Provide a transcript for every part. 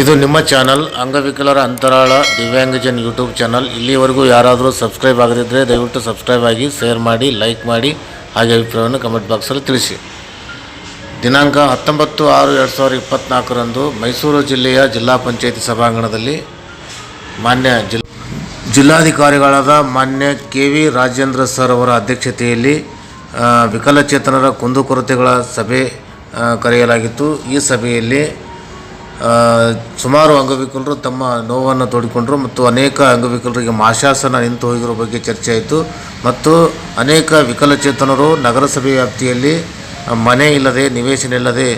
ಇದು ನಿಮ್ಮ ಚಾನಲ್ ಅಂಗವಿಕಲರ ಅಂತರಾಳ ದಿವ್ಯಾಂಗಜನ್ ಯೂಟ್ಯೂಬ್ ಚಾನಲ್. ಇಲ್ಲಿವರೆಗೂ ಯಾರಾದರೂ ಸಬ್ಸ್ಕ್ರೈಬ್ ಆಗದಿದ್ದರೆ ದಯವಿಟ್ಟು ಸಬ್ಸ್ಕ್ರೈಬ್ ಆಗಿ, ಶೇರ್ ಮಾಡಿ, ಲೈಕ್ ಮಾಡಿ, ಹಾಗೆ ಅಭಿಪ್ರಾಯವನ್ನು ಕಮೆಂಟ್ ಬಾಕ್ಸಲ್ಲಿ ತಿಳಿಸಿ. ದಿನಾಂಕ ಹತ್ತೊಂಬತ್ತು ಆರು ಎರಡು ಸಾವಿರದ ಇಪ್ಪತ್ತ್ನಾಲ್ಕರಂದು ಮೈಸೂರು ಜಿಲ್ಲೆಯ ಜಿಲ್ಲಾ ಪಂಚಾಯಿತಿ ಸಭಾಂಗಣದಲ್ಲಿ ಮಾನ್ಯ ಜಿಲ್, ಜಿಲ್ಲಾಧಿಕಾರಿಗಳಾದ ಮಾನ್ಯ ಕೆ ವಿ ರಾಜೇಂದ್ರ ಸರ್ ಅವರ ಅಧ್ಯಕ್ಷತೆಯಲ್ಲಿ ವಿಕಲಚೇತನರ ಕುಂದುಕೊರತೆಗಳ ಸಭೆ ಕರೆಯಲಾಗಿತ್ತು. ಈ ಸಭೆಯಲ್ಲಿ ಸುಮಾರು ಅಂಗವಿಕಲರು ತಮ್ಮ ನೋವನ್ನು ತೋಡಿಕೊಂಡರು ಮತ್ತು ಅನೇಕ ಅಂಗವಿಕಲರಿಗೆ ಮಾಶಾಸನ ನಿಂತು ಹೋಗಿರೋ ಬಗ್ಗೆ ಚರ್ಚೆ ಆಯಿತು. ಮತ್ತು ಅನೇಕ ವಿಕಲಚೇತನರು ನಗರಸಭೆ ವ್ಯಾಪ್ತಿಯಲ್ಲಿ ಮನೆ ಇಲ್ಲದೆ, ನಿವೇಶನ ಇಲ್ಲದೆ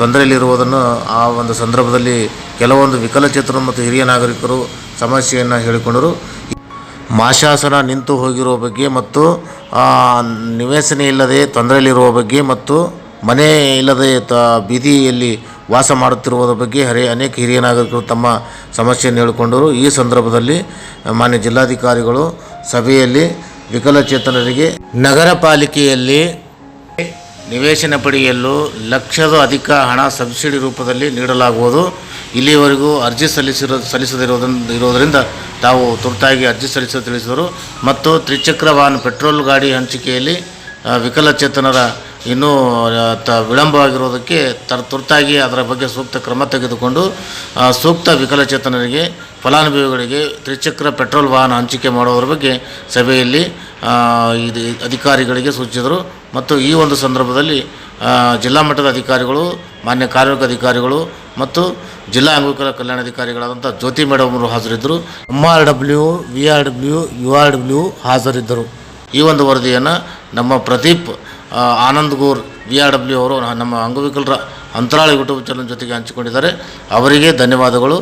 ತೊಂದರೆಯಲ್ಲಿರುವುದನ್ನು ಆ ಒಂದು ಸಂದರ್ಭದಲ್ಲಿ ಕೆಲವೊಂದು ವಿಕಲಚೇತನರು ಮತ್ತು ಹಿರಿಯ ನಾಗರಿಕರು ಸಮಸ್ಯೆಯನ್ನು ಹೇಳಿಕೊಂಡರು. ಮಾಶಾಸನ ನಿಂತು ಹೋಗಿರುವ ಬಗ್ಗೆ ಮತ್ತು ನಿವೇಶನ ಇಲ್ಲದೆ ತೊಂದರೆಯಲ್ಲಿರುವ ಬಗ್ಗೆ ಮತ್ತು ಮನೆ ಇಲ್ಲದೆ ತ ಬೀದಿಯಲ್ಲಿ ವಾಸ ಮಾಡುತ್ತಿರುವುದರ ಬಗ್ಗೆ ಹರಿ ಅನೇಕ ಹಿರಿಯ ನಾಗರಿಕರು ತಮ್ಮ ಸಮಸ್ಯೆಯನ್ನು ಹೇಳಿಕೊಂಡರು. ಈ ಸಂದರ್ಭದಲ್ಲಿ ಮಾನ್ಯ ಜಿಲ್ಲಾಧಿಕಾರಿಗಳು ಸಭೆಯಲ್ಲಿ ವಿಕಲಚೇತನರಿಗೆ ನಗರ ಪಾಲಿಕೆಯಲ್ಲಿ ನಿವೇಶನ ಪಡೆಯಲು ಲಕ್ಷದ ಅಧಿಕ ಹಣ ಸಬ್ಸಿಡಿ ರೂಪದಲ್ಲಿ ನೀಡಲಾಗುವುದು. ಇಲ್ಲಿಯವರೆಗೂ ಅರ್ಜಿ ಸಲ್ಲಿಸಿರೋ ಸಲ್ಲಿಸದಿರೋದರಿಂದ ಇರೋದರಿಂದ ತಾವು ತುರ್ತಾಗಿ ಅರ್ಜಿ ಸಲ್ಲಿಸಲು ತಿಳಿಸಿದರು. ಮತ್ತು ತ್ರಿಚಕ್ರ ವಾಹನ ಪೆಟ್ರೋಲ್ ಗಾಡಿ ಹಂಚಿಕೆಯಲ್ಲಿ ವಿಕಲಚೇತನರ ಇನ್ನೂ ತ, ವಿಳಂಬವಾಗಿರೋದಕ್ಕೆ ತರ, ತುರ್ತಾಗಿ ಅದರ ಬಗ್ಗೆ ಸೂಕ್ತ ಕ್ರಮ ತೆಗೆದುಕೊಂಡು ಸೂಕ್ತ ವಿಕಲಚೇತನರಿಗೆ, ಫಲಾನುಭವಿಗಳಿಗೆ ತ್ರಿಚಕ್ರ ಪೆಟ್ರೋಲ್ ವಾಹನ ಹಂಚಿಕೆ ಮಾಡೋದ್ರ ಬಗ್ಗೆ ಸಭೆಯಲ್ಲಿ ಇದು, ಅಧಿಕಾರಿಗಳಿಗೆ ಸೂಚಿಸಿದರು. ಮತ್ತು ಈ ಒಂದು ಸಂದರ್ಭದಲ್ಲಿ ಜಿಲ್ಲಾ ಮಟ್ಟದ ಅಧಿಕಾರಿಗಳು, ಮಾನ್ಯ ಕಾರ್ಮಿಕ ಅಧಿಕಾರಿಗಳು ಮತ್ತು ಜಿಲ್ಲಾ ಅಂಗವಿಕಲ ಕಲ್ಯಾಣಾಧಿಕಾರಿಗಳಾದಂಥ ಜ್ಯೋತಿ ಮೇಡಮ್ ಅವರು ಹಾಜರಿದ್ದರು. M R W, V R W, U R W ಹಾಜರಿದ್ದರು. ಈ ಒಂದು ವರದಿಯನ್ನು ನಮ್ಮ Pradeep Anand Gour, V R W ಅವರು ನಮ್ಮ ಅಂಗವಿಕಲರ ಅಂತರಾಳ ಯೂಟ್ಯೂಬ್ ಚಾನಲ್ ಜೊತೆಗೆ ಹಂಚಿಕೊಂಡಿದ್ದಾರೆ. ಅವರಿಗೆ ಧನ್ಯವಾದಗಳು.